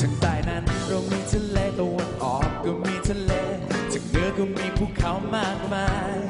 ทางใต้นั้นเรามีทะเลตะวันออกก็มีทะเลทางเหนือก็มีภูเขามากมาย